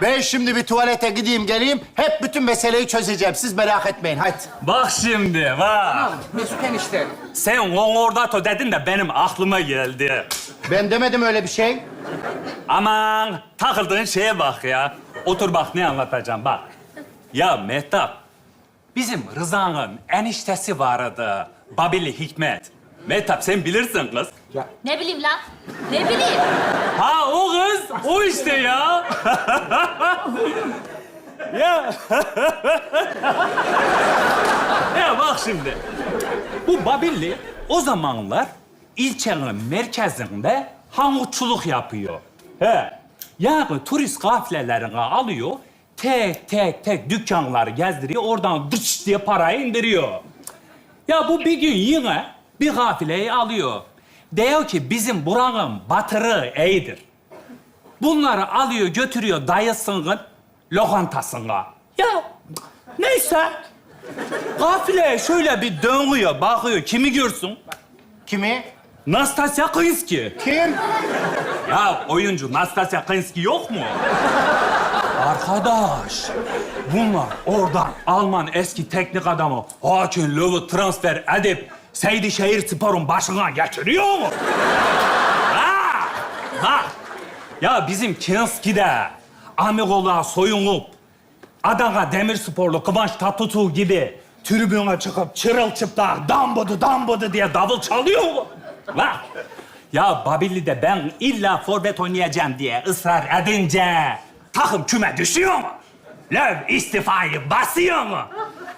Ben şimdi bir tuvalete gideyim geleyim. Hep bütün meseleyi çözeceğim. Siz merak etmeyin. Hadi. Bak şimdi bak. Mesut enişte. Sen konkordato dedin de benim aklıma geldi. Ben demedim öyle bir şey. Aman takıldığın şeye bak ya. Otur bak ne anlatacağım bak. Ya Mehtap, bizim Rıza'nın eniştesi vardı. Babili Hikmet. Mehtap sen bilirsin kız. Ne bileyim lan? Ne bileyim? Ha o o işte ya. ya. ya bak şimdi. Bu Babilli o zamanlar ilçenin merkezinde hamutçuluk yapıyor. He. Yani turist kafilelerini alıyor, tek tek tek dükkanları gezdiriyor, oradan dıç diye parayı indiriyor. Ya bu bir gün yine bir kafileyi alıyor. Diyor ki bizim buranın batırı iyidir. Bunları alıyor götürüyor dayısının lokantasına. Ya neyse. Kafile şöyle bir dönüyor, bakıyor. Kimi görsün? Kimi? Nastasya Kinski. Kim? Ya oyuncu Nastasya Kinski yok mu? Arkadaş, bunlar oradan Alman eski teknik adamı Hakan Löw'ü transfer edip Seydişehir Spor'un başına getiriyor mu? Ya bizim Kinski'de amigoluğa soyunup Adana Demirsporlu Kıvanç Tatlıtuğ gibi tribüne çıkıp çırılçıplak dambudu dambudu diye davul çalıyor mu? Lan! Ya Babilli'de ben illa forvet oynayacağım diye ısrar edince takım küme düşüyor mu? Löv istifayı basıyor mu?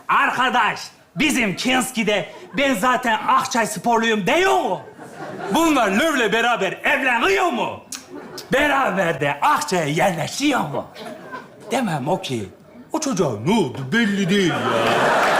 Arkadaş bizim Kinski'de ben zaten Akçay sporluyum diyor mu? Bunlar Löv'le beraber evleniyor mu? Beraber de Akçay'a yerleşiyor mu? Demem o ki. O çocuğa ne oldu belli değil ya.